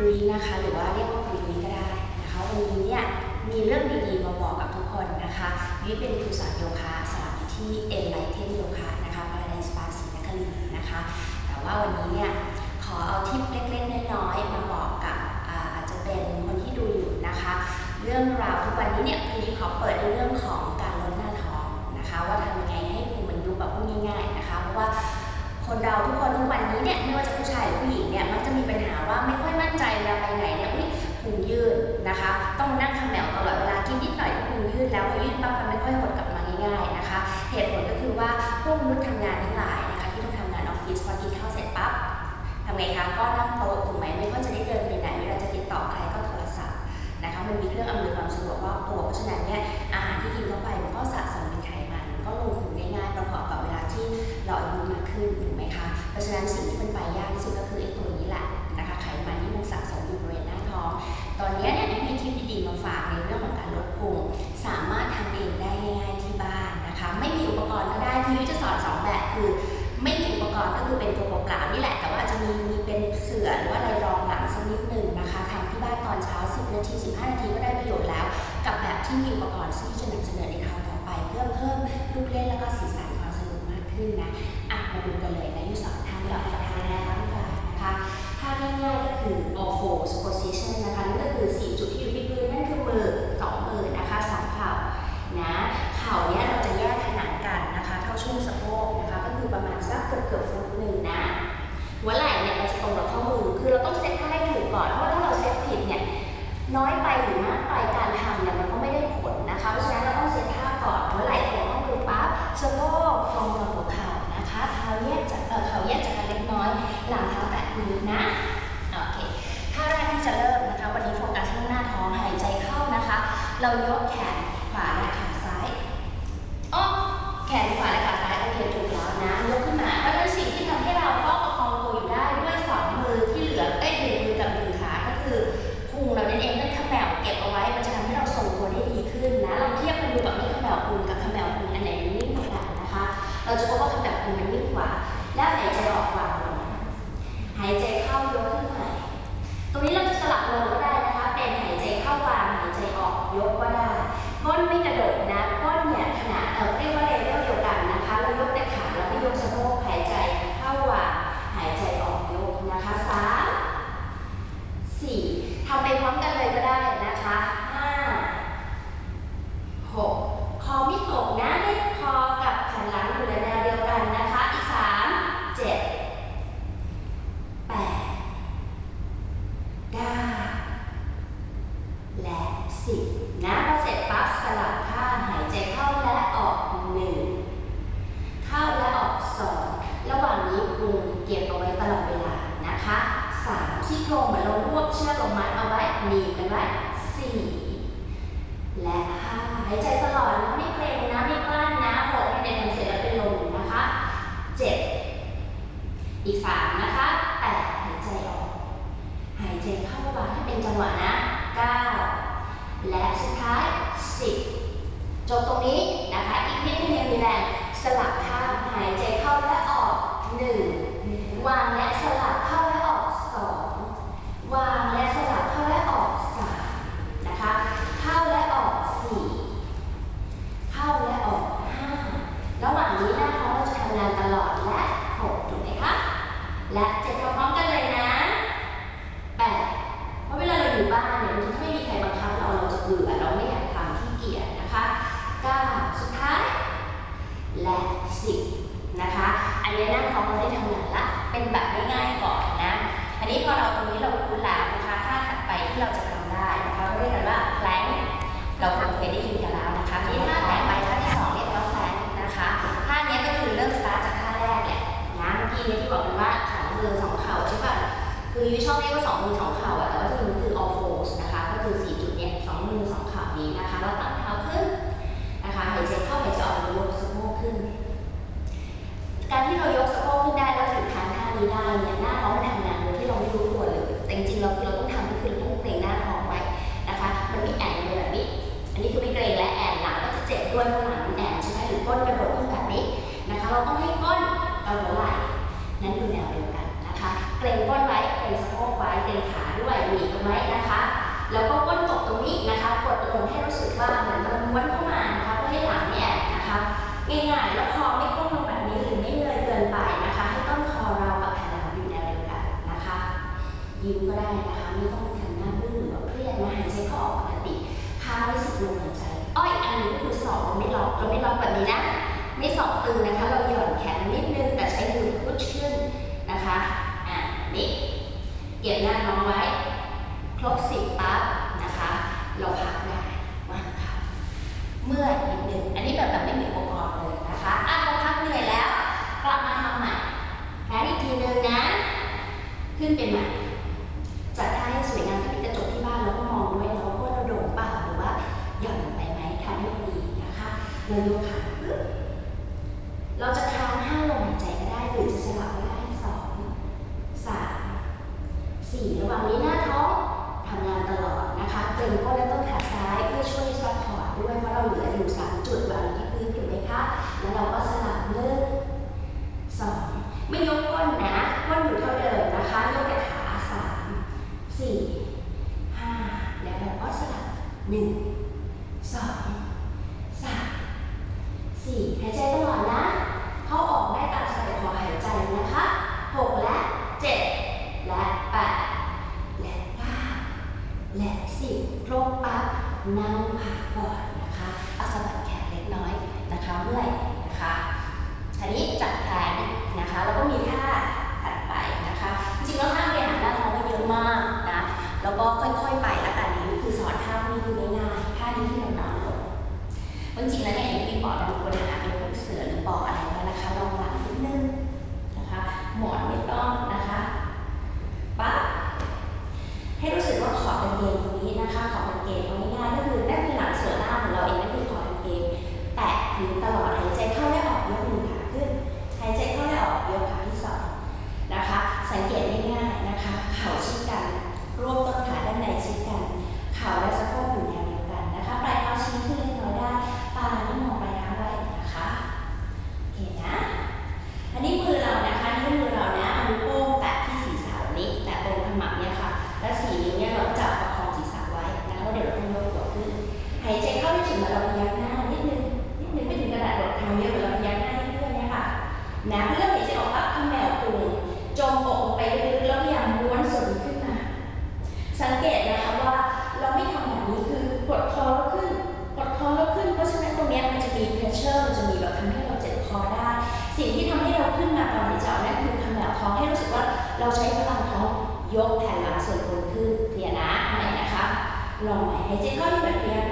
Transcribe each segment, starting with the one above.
ยุ้ยนะคะ หรือว่าเรียกว่าคุณยุ้ยก็ได้นะคะ วันนี้เนี่ยมีเรื่องดีๆมาบอกกับทุกคนนะคะยุ้ยเป็นครูสอนโยคะสอนที่เอ็นไลท์เทนโยคะนะคะ Paradise Spa ศรีนครินทร์นะคะ แต่ว่าวันนี้เนี่ยขอเอาทิปเล็กๆน้อย ทำไงคะ ก็นั่งโต๊ะถูกไหมไม่ค่อยจะได้เดินไปไหนเวลาจะติดต่อใครก็โทรศัพท์นะคะ มันมีเครื่องอำนวยความสะดวกรอบตัว เพราะฉะนั้นเนี่ยอาหารที่กินเข้าไปมันก็สะสมเป็นไขมันก็ลงถุงง่ายๆประกอบกับเวลาที่เราอายุมากขึ้นถูกไหมคะ เพราะฉะนั้นสิ่งที่มันไปยากที่สุดก็คือไอ้ตัวนี้แหละนะคะ ไขมันที่มันสะสมอยู่บริเวณหน้าท้อง ตอนนี้เนี่ยมีทิปดีๆมาฝากในเรื่องของการลดพุงสามารถทำเองได้ง่ายๆที่บ้านนะคะ ไม่มีอุปกรณ์ก็ได้คือยุ้ยจะสอน 15 นาทีก็ได้ประโยชน์แล้ว กับแบบที่มีอุปกรณ์ซึ่จะนำเสนอในคราวต่อไป เพื่อเพิ่มลูกเล่นแล้วก็สีสันความสนุกมากขึ้นนะอะมาดูกันเลยนะยุสอนท่าเราท่าแรกกว่านะคะท่าง่ายๆก็คือ all fours position นะคะนั่นก็คือ 4 จุดที่อยู่ที่พื้นนั่นคือมือสองมือนะคะสองเข่านะเข่าเนี้ยเราจะแยกขนานกันนะคะ เท่าช่วงสะโพกนะคะก็คือประมาณสักเกือบเกือบฟุตหนึ่งนะหัวไหล่ น้อยไปหรือมากไปการทำเนี่ยมันก็ไม่ได้ผลนะคะเพราะฉะนั้นเราต้องเซตท่าก่อนหัวไหล่ตรงข้อมือปั๊บสะโพกตรงกับหัวเข่านะคะเท้าแยกจากเออเข่าแยกจากกันเล็กน้อยหลังเท้าแตะพื้นนะโอเคท่าแรกที่จะเริ่มนะคะ วันนี้โฟกัสที่หน้าท้องหายใจเข้านะคะ เรายกแขนขวาและขาซ้ายอ้อแขนขวา เราจะพบว่าคำแบบคุณมันนิ่งกว่า แล้วหายใจออกวางลงหายใจเข้ายกขึ้นมาตรงนี้เราจะสลับลงก็ได้นะคะ เป็นหายใจเข้าวางหายใจออกยกก็ได้ก้นไม่กระโดดนะ ก้นเนี่ยขนาดเออเรียกว่าเลเวลเดียวกันนะคะ เรายกแต่ขาเราไม่ยกสะโพกหายใจเข้าวางหายใจออกยกนะคะสามสี่ทำไปพร้อมกันเลยก็ได้นะคะห้าหกคอไม่ตกนะให้คอกับแผ่นหลังอยู่ในแนวเดียวกันนะคะ อีกสามเจ็ดแปด เก้าและสิบนะพอเสร็จปั๊บสลับข้างหายใจเข้าและออกหนึ่งเข้าและออกสองระหว่างนี้พุงเก็บเอาไว้ตลอดเวลานะคะสามซี่โครงเหมือนเรารวบเชือกลงมัดเอาไว้หนีบกันไว้สี่และห้าหายใจตลอดนะไม่เกร็งนะไม่กลั้นนะหกให้เด็กทำเสร็จแล้วเป็นลมนะคะเจ็ด อีกสามนะคะแปดหายใจออก หายใจเข้าวางให้เป็นจังหวะนะ9และสุดท้าย10จบตรงนี้นะคะ อีกนิดนึงมีแรงสลับข้างหายใจเข้าและออก1วางและสลับเข้าและออก 2 วางและสลับเข้าและออก 3 นะคะ เข้าและออก 4 เข้าและออก 5 ระหว่างนี้หน้าท้องเราจะทำงานตลอดและ 6 ถูกไหมคะ และเจ็ดพร้อมๆกันเลย นะคะม่ต้องทำหน้านเรื่งหรือว่าเครียดนะหายใจเข้าออกปกติพาวไม่สุดลมหายใจอ้อยอันนี้คือสอบเราไม่ล็อกเราไม่ล็อกแบบนี้นะไม่สอบตึงนะคะ เราหย่อนแขนนิดนึงแต่ใช้มือพุชขึ้นนะคะอ่านี่เก็บหน้าน้องไว้ ครบสิบปั๊บนะคะ เราพักได้วางค่ะเมื่อนิดนึงอันนี้แบบแบบไม่มีอุปกรณ์เลยนะคะอะเราพักเหนื่อยแล้วกลับมาทำใหม่แพ้อีกทีนึงนะขึ้นเป็นใหม่ 我都。 น้ำแหลกนะคะทีนี้จัดแผนนะคะแล้วก็มีท่าถัดไปนะคะ จริงแล้วท่าบริหารหน้าท้องก็เยอะมากนะแล้วก็ค่อยๆไปแล้วแต่นี้คือสอนท่านี้คือง่ายๆท่านี้ที่เมันน้อยลงจริงแล้วเนี่ยอย่างที่ปอดเราควรหะเป็นพวกเสือหรือปออะ Lord has come here.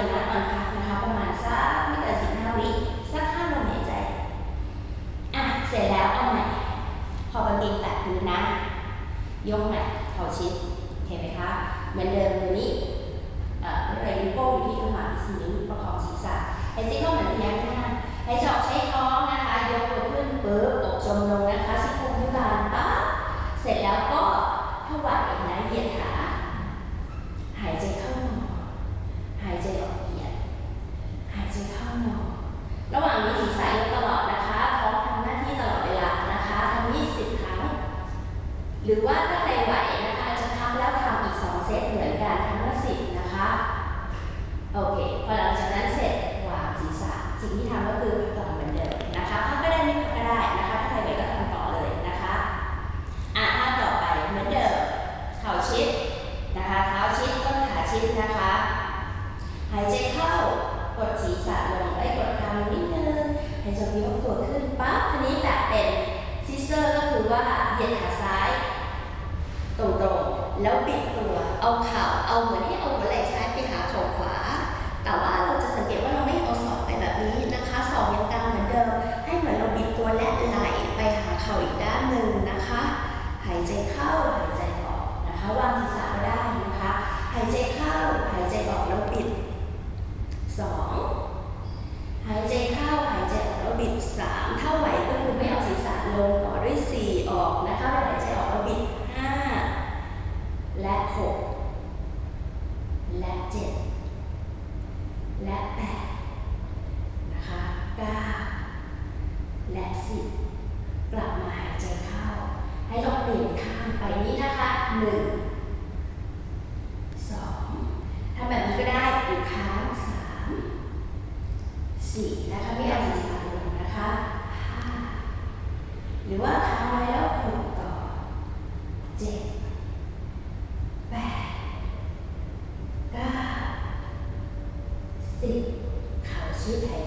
อนนะตอนพักนะคะประมาณสักไม่เกินสิบห้าวิสักห้าลมหายใจ อะ เสร็จแล้วเอาใหม่พอประบินแตะพื้นนะ ยกใหม่พอชิดเห็นไหมคะ เหมือนเดิมมือนี้เอ่อไม่เป็นไรนิ้วโป้งอยู่ที่ข้างหลังสี่นิ้วประคองศีรษะให้ยใจเข้าเหมือนเยักหน้าหายใจออกใช้ ยกตัวขึ้นปั๊บทีนี้แบบเป็นซิสเตอร์ก็คือว่าเหยียดขาซ้ายตรงๆแล้วปิดตัวเอาเข่าเอาเหมือนที่เอาหัวไหล่ซ้ายไปหาเข่ขวา แต่ว่าเราจะสังเกตว่าเราไม่เอาศอกไปแบบนี้นะคะศอกยังตางเหมือนเดิม ให้เหมือนเราบิดตัวและไหลไปหาเข่าอีกด้านหนึ่งนะคะ หายใจเข้า 80 กลับมาหายใจเข้า ให้เราเปลี่ยนข้างไปนี้นะคะหนึ่งสองทำแบบนี้ก็ได้อีกครั้สี่นะคะไม่เอาศีรษนลงนะคะห้าหรือว่าค้างไว้แล้วหกต่อ 7 8 9 10 เข่าชี้ไทย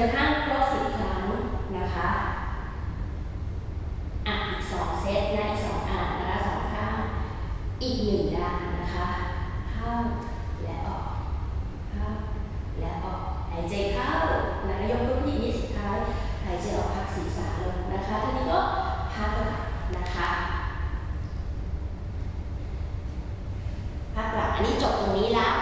กระทั่งครบสิบครั้งนะคะอะอีกสองเซตนะอีกสองอ่านนะคะสองข้างอีกหนึ่งด้านนะคะเข้าและออกเข้าและออกหายใจเข้านะคะยกมือผู้หญิงนี้สุดท้ายหายใจออกพักศีรษะลงนะคะทีนี้ก็พักหลังนะคะพักหลังอันนี้จบตรงนี้แล้ว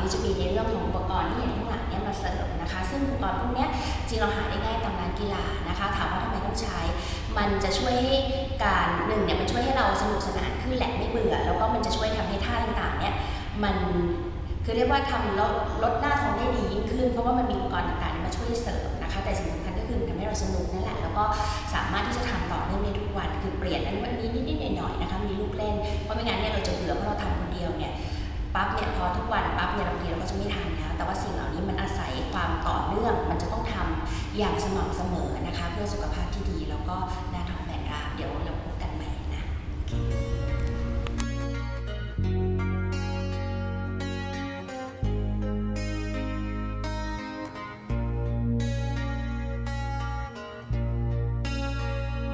ยูจะมีในเรื่องของอุปกรณ์ที่เห็นข้างหลังเนี่ยมาเสริมนะคะ ซึ่งอุปกรณ์พวกนี้จริงเราหาได้ง่ายตามร้านกีฬานะคะ ถามว่าทำไมต้องใช้ มันจะช่วยให้การหนึ่งเนี่ยมันช่วยให้เราสนุกสนานขึ้นแหละไม่เบื่อ แล้วก็มันจะช่วยทำให้ท่าต่างๆเนี่ยมันคือเรียกว่าทำลดลดหน้าท้องได้ดียิ่งขึ้น เพราะว่ามันมีอุปกรณ์ต่างๆมาช่วยเสริมนะคะ แต่สิ่งสำคัญก็คือทำให้เราสนุกนั่นแหละ แล้วก็สามารถที่จะทำต่อเนื่องได้ทุกวัน คือเปลี่ยนนั้นวันนี้นิดๆหน่อยๆนะคะ มีลูกเล่น เพราะไม่งั้นเนี่ย อย่างสม่ำเสมอนะคะ เพื่อสุขภาพที่ดีแล้วก็หน้าท้องแบนราบเดี๋ยวเรา